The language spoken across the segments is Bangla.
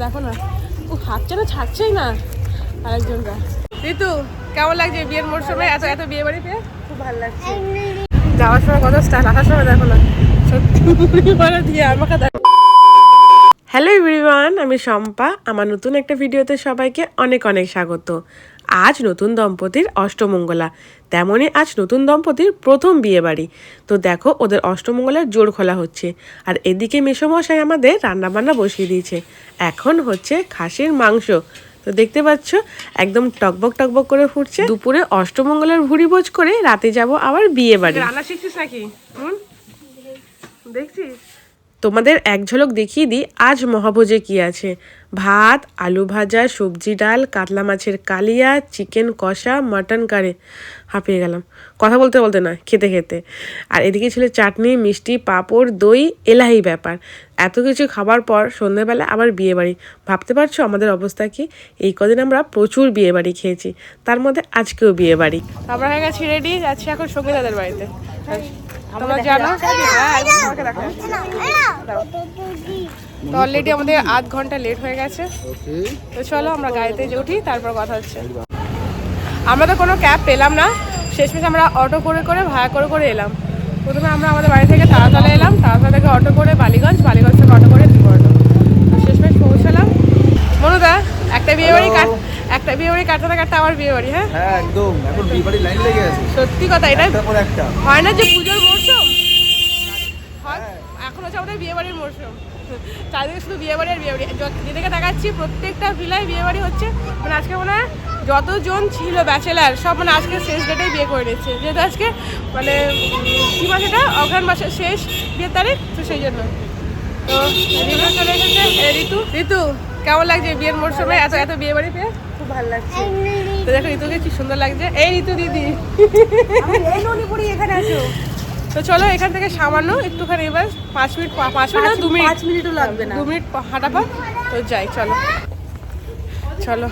দেখো না ও হাতটা না ছাড়ছেই না আরেকজনটা। ঋতু কেমন লাগছে বিয়ের মরশুমে? এত এত বিয়ে বাড়ি পেয়ে? খুব ভালো লাগছে। যাওয়ার সময় কত স্টাইল আসার সময় দেখো না। সত্যি দিয়ে আমাকে দেখো হ্যালো এভরিওয়ান আমি শম্পা। আমার নতুন একটা ভিডিওতে সবাইকে অনেক অনেক স্বাগত। আজ নতুন দম্পতির অষ্টমঙ্গলা। তেমনই আজ নতুন দম্পতির প্রথম বিয়ে বাড়ি তো দেখো, ওদের অষ্টমঙ্গলার জোর খোলা হচ্ছে। আর এদিকে মেসোমশাই আমাদের রান্নাবান্না বসিয়ে দিয়েছে। এখন হচ্ছে খাসির মাংস। তো দেখতে পাচ্ছ, একদম টকবক টকবক করে ফুটছে। দুপুরে অষ্টমঙ্গলার ভুড়ি ভোজ করে রাতে যাব আবার বিয়ে বাড়ি রান্না শিখছিস নাকি? দেখছিস? তোমাদের এক ঝলক দেখিয়ে দিই, আজ মহাভোজে কি আছে? ভাত, আলু ভাজা, সবজি ডাল, কাতলা মাছের কালিয়া, চিকেন কষা, মাটন কারি। হাঁপিয়ে গেলাম। কথা বলতে বলতে না, খেতে খেতে। আর এদিকে ছিল চাটনি, মিষ্টি, পাঁপড়, দই, এলাহি ব্যাপার। এত কিছু খাবার পর সন্ধ্যেবেলা আবার বিয়ে বাড়ি ভাবতে পারছ আমাদের অবস্থা কি? এই কদিন আমরা প্রচুর বিয়ে বাড়ি খেয়েছি। তার মধ্যে আজকেও বিয়ে বাড়ি আমরা হয়ে গেছি রেডি যাচ্ছি এখন সঙ্গে সঙ্গীতাদের বাড়িতে। তোমরা জানো? হ্যাঁ দেখা যাচ্ছে। তো অলরেডি আমাদের আধ ঘণ্টা লেট হয়ে গেছে। তো চলো আমরা গাড়িতে যে উঠি তারপর কথা হচ্ছে। আমরা তো কোনো ক্যাব পেলাম না। শেষমেশ আমরা অটো করে করে ভাড়া করে করে এলাম। প্রথমে আমরা আমাদের বাড়ি থেকে তারাতলা এলাম। তারাতলা থেকে অটো করে বালিগঞ্জ বালিগঞ্জ থেকে অটো করে ত্রিপুরা তো শেষমেশ পৌঁছালাম। মনুদা একটা বিয়ে বাড়ি কাট একটা বিয়ে বাড়ি কাটতে কাটতে আবার বিয়ে বাড়ি হ্যাঁ? হ্যাঁ একদম। এখন বিয়ে বাড়ির লাইন লেগে আছে সত্যি কথা এটা হয় না যে পুজোর হয় হচ্ছে আমাদের বিয়ে বাড়ির মরশুম। চারিদিকে শুধু বিয়ে বাড়ি আর বিয়ে বাড়ি য- যেদিকে দেখাচ্ছি প্রত্যেকটা ভিলায় বিয়ে বাড়ি হচ্ছে। মানে আজকে মনে হয় যতজন ছিল ব্যাচেলার, সব মানে আজকে শেষ ডেটেই বিয়ে করে নিচ্ছে যেহেতু আজকে মানে কি মাস এটা? অগ্রহণ মাসের শেষ বিয়ের তারিখ, তো সেই জন্য। তো ঋতু চলে এসেছে। ঋতু ঋতু কেমন লাগছে বিয়ের মরশুমে? এত এত বিয়ে বাড়ি পেয়ে? খুব ভালো লাগছে। তো দেখো ঋতুকে কি সুন্দর লাগছে। এই ঋতু দিদি। এখানে আছো। তো চলো এখান থেকে সামান্য একটুখানি এবার পাঁচ মিনিট পা- পাঁচ মিনিট না, দু মিনিট পাঁচ মিনিটও লাগবে না। দু মিনিট হাঁটা পা তো যাই চলো। চলো।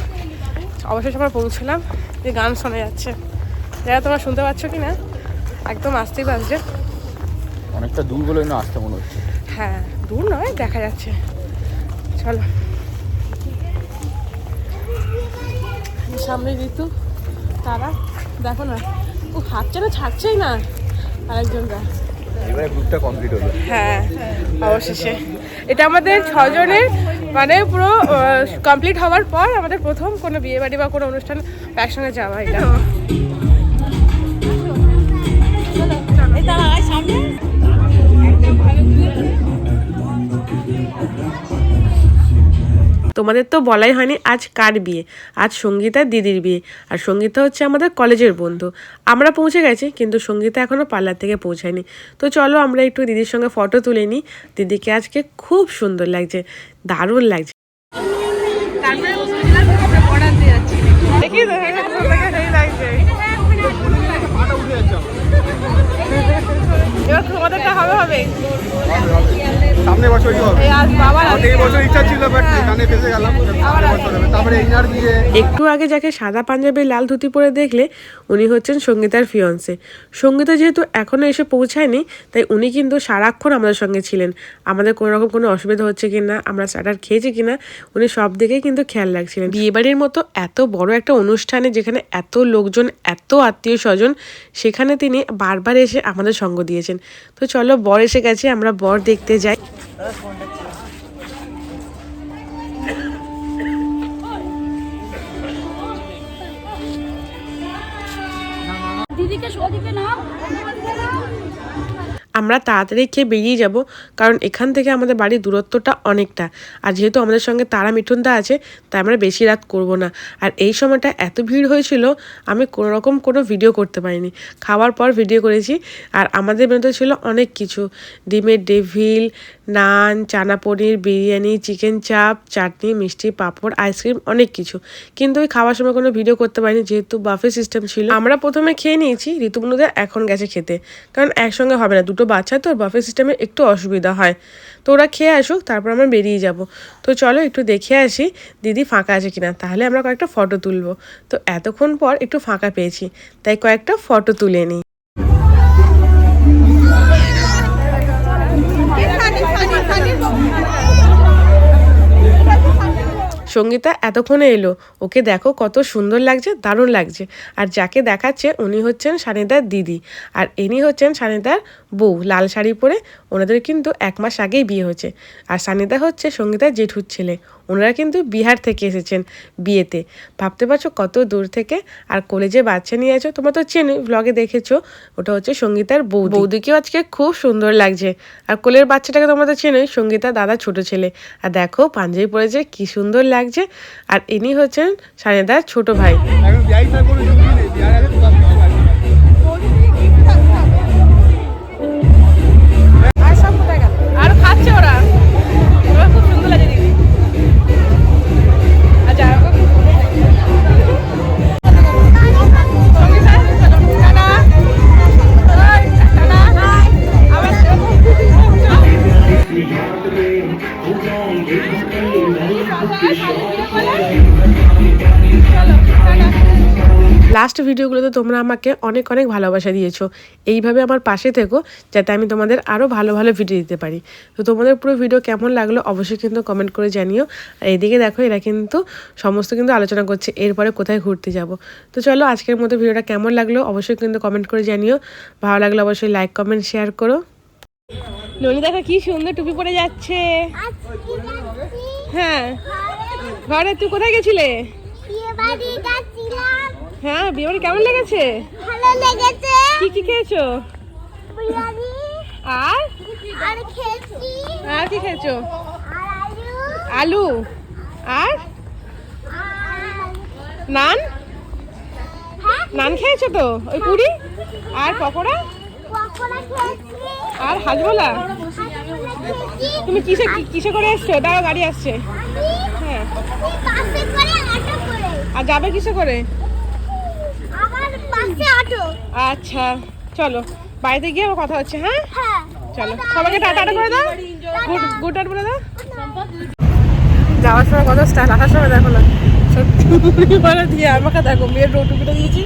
অবশেষে আমরা পৌঁছলাম যে গান শোনা যাচ্ছে। যারা তোমরা শুনতে পাচ্ছ কি না একদম আসতেই বাজছে। অনেকটা দূর বলে না আসতে মনে হচ্ছে। হ্যাঁ দূর নয় দেখা যাচ্ছে। চলো। সামনে ঋতু তারা দেখো না ও হাতটা না ছাড়ছেই না। আরেকজনটা এবারে গ্রুপটা কমপ্লিট হলো। হ্যাঁ অবশেষে। এটা আমাদের ছজনের মানে পুরো কমপ্লিট হওয়ার পর আমাদের প্রথম কোনো বিয়ে বাড়ি বা কোনো অনুষ্ঠান একসঙ্গে যাওয়া এটা। সামনে। তোমাদের তো বলাই হয়নি আজ কার বিয়ে? আজ সঙ্গীতা দিদির বিয়ে। আর সঙ্গীতা হচ্ছে আমাদের কলেজের বন্ধু। আমরা পৌঁছে গেছি কিন্তু সঙ্গীতা এখনও পার্লার থেকে পৌঁছায়নি। তো চলো আমরা একটু দিদির সঙ্গে ফটো তুলে নিই। দিদিকে আজকে খুব সুন্দর লাগছে দারুণ লাগছে। সেই লাগছে। এবার হবে হবে। সামনে বছরই হবে? এই বছর ইচ্ছা ছিল বাট এখানে ফেসে গেলাম সামনে বছর হবে। তারপরে ইনার বিয়ে একটু আগে যাকে সাদা পাঞ্জাবি লাল ধুতি পরে দেখলে উনি হচ্ছেন সঙ্গীতার ফিয়ন্সে সঙ্গীতা যেহেতু এখনও এসে পৌঁছায়নি তাই উনি কিন্তু সারাক্ষণ আমাদের সঙ্গে ছিলেন। আমাদের কোনো রকম কোনো অসুবিধা হচ্ছে কি না আমরা স্টার্টার খেয়েছি কি না উনি সব দিকেই কিন্তু খেয়াল রাখছিলেন। বিয়েবাড়ির মতো এত বড় একটা অনুষ্ঠানে যেখানে এত লোকজন এত আত্মীয় স্বজন সেখানে তিনি বারবার এসে আমাদের সঙ্গ দিয়েছেন। তো চলো বর এসে গেছে আমরা বর দেখতে যাই। আমরা তাড়াতাড়ি খেয়ে বেরিয়ে যাব, কারণ এখান থেকে আমাদের বাড়ির দূরত্বটা অনেকটা। আর যেহেতু আমাদের সঙ্গে তারা মিঠুনদা আছে, তাই আমরা বেশি রাত করব না। আর এই সময়টা এত ভিড় হয়েছিল, আমি কোনো রকম কোনো ভিডিও করতে পারিনি। খাওয়ার পর ভিডিও করেছি, আর আমাদের মেনুতে ছিল অনেক কিছু। ডিমের ডেভিল নান, চানা পনির, বিরিয়ানি, চিকেন চাপ, চাটনি, মিষ্টি, পাঁপড়, আইসক্রিম, অনেক কিছু। কিন্তু ওই খাওয়ার সময় কোনো ভিডিও করতে পারিনি, যেহেতু বাফে সিস্টেম ছিল। আমরা প্রথমে খেয়ে নিয়েছি ঋতুবনুদের এখন গেছে খেতে। কারণ একসঙ্গে হবে না, দুটো বাচ্চা, তো বাফে সিস্টেমে একটু অসুবিধা হয়। তো ওরা খেয়ে আসুক, তারপর আমরা বেরিয়ে যাব। তো চলো একটু দেখে আসি, দিদি ফাঁকা আছে কিনা। তাহলে আমরা কয়েকটা ফটো তুলবো। তো এতক্ষণ পর একটু ফাঁকা পেয়েছি, তাই কয়েকটা ফটো তুলে নিই। সঙ্গীতা এতক্ষণে এলো। ওকে দেখো কত সুন্দর লাগছে, দারুণ লাগছে। আর যাকে দেখাচ্ছে উনি হচ্ছেন সানিদার দিদি। আর ইনি হচ্ছেন সানিদার বউ, লাল শাড়ি পরে। ওনাদের কিন্তু এক মাস আগেই বিয়ে হয়েছে। আর সানিদা হচ্ছে সঙ্গীতার জেঠুর ছেলে। ওনারা কিন্তু বিহার থেকে এসেছেন বিয়েতে। ভাবতে পারছ কত দূর থেকে? আর কোলে যে বাচ্চা নিয়ে আছো? তোমরা তো চেনো ব্লগে দেখেছ। ওটা হচ্ছে সঙ্গীতার বউ বৌদিকেও আজকে খুব সুন্দর লাগছে। আর কোলের বাচ্চাটাকে তোমরা তো চেনোই সঙ্গীতার দাদা ছোট ছেলে। আর দেখো পাঞ্জাবি পরেছে কি সুন্দর লাগছে। আর ইনি হচ্ছেন সানিদার ছোট ভাই। ভিডিওগুলোতে তোমরা আমাকে অনেক অনেক ভালোবাসা দিয়েছ। এইভাবে আমার পাশে থেকো, যাতে আমি তোমাদের আরও ভালো ভালো ভিডিও দিতে পারি। তো তোমাদের পুরো ভিডিও কেমন লাগল অবশ্যই কিন্তু কমেন্ট করে জানিও। আর এদিকে দেখো, এরা কিন্তু সমস্ত কিন্তু আলোচনা করছে, এরপরে কোথায় ঘুরতে যাব। তো চলো, আজকের মতো ভিডিওটা কেমন লাগল অবশ্যই কিন্তু কমেন্ট করে জানিও। ভালো লাগল অবশ্যই লাইক কমেন্ট শেয়ার করো। ননি দেখো কি সুন্দর টুপি পরে যাচ্ছে। হ্যাঁ। ঘরে, তুই কোথায় গেছিলে? যাচ্ছিলাম। হ্যাঁ বিয়ে কেমন লেগেছে? ভালো লেগেছে। কি কি খেয়েছো? বিরিয়ানি। আর? আর খেয়েছি। আর কি খেয়েছো? আলু। আর? নান? হ্যাঁ? নান খেয়েছো তো? ওই পুরি? আর পকোড়া? আর হাজমোলা? তুমি কিসে কি- কিসে করে এসছো? দাঁড়াও গাড়ি আসছে। হ্যাঁ। আর যাবে কিসে করে? আচ্ছা চলো। বাড়িতে গিয়ে আবার কথা হচ্ছে হ্যাঁ? হ্যাঁ। চলো। সবাইকে টাটা করে দাও। গুড গুড নাইট বলে দাও। যাওয়ার সময় কত স্টাইল আসার সময় দেখো না। সত্যি বলে দিয়ে আমাকে দেখো মেয়ের রোটুকিটা দিয়েছি।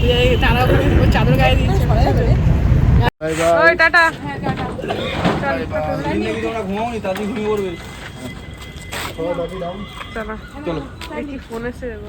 দিয়ে তারা চাদর গায়ে দিয়েছে। বাই বাই ওই টাটা। পড়বে। চলো। চলো ফোন এসে যাব।